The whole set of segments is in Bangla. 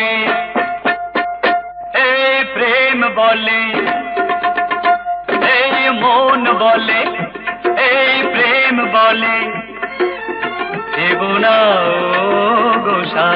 বলে এই প্রেম বলে এই মন বলে এই প্রেম বলে দেব গোসা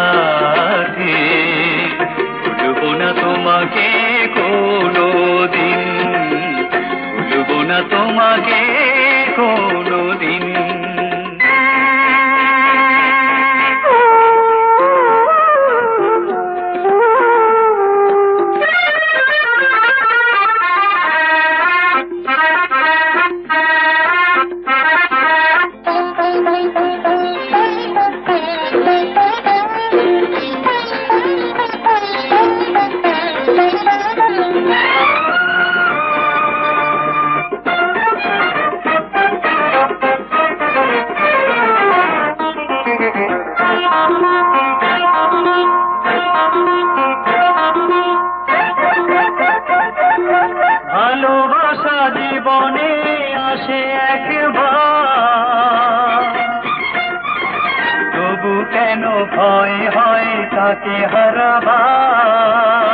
ভালোবাসা জীবনে আসে একবার। তবু কেন ভয় হয় তাকে হারাবার?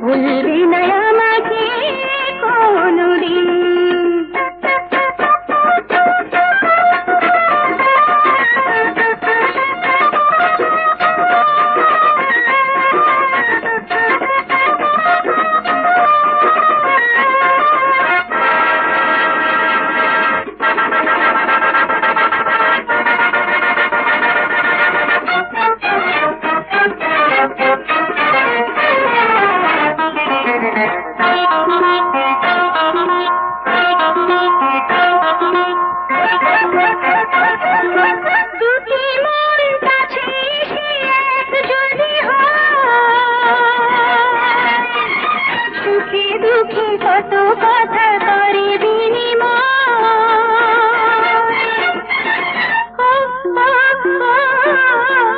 ভুলবে দুঃখে কত কথা করে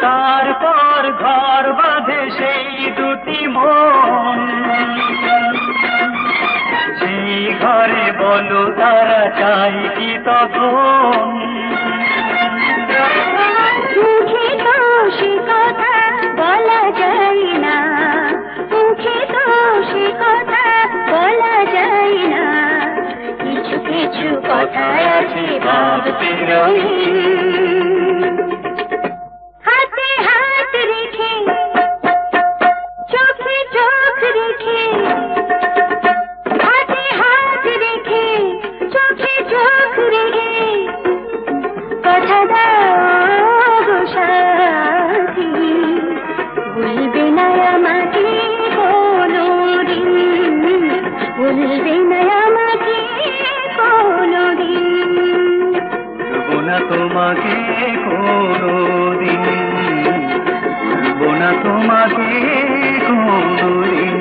তারপর ঘর বাঁধে সেই দুটি মন। সেই ঘরে বলো তারা চাই কি তখন কিছু কথা আছে ভাবতে রঙিন হাতে হাত রেখে চোখে রেখে হাতে হাত রেখে চোখে চোখ রেখে কথা দাও গো সাথী না তোমাকে কোনোদিন বলব না তোমাকে কোনোদিন।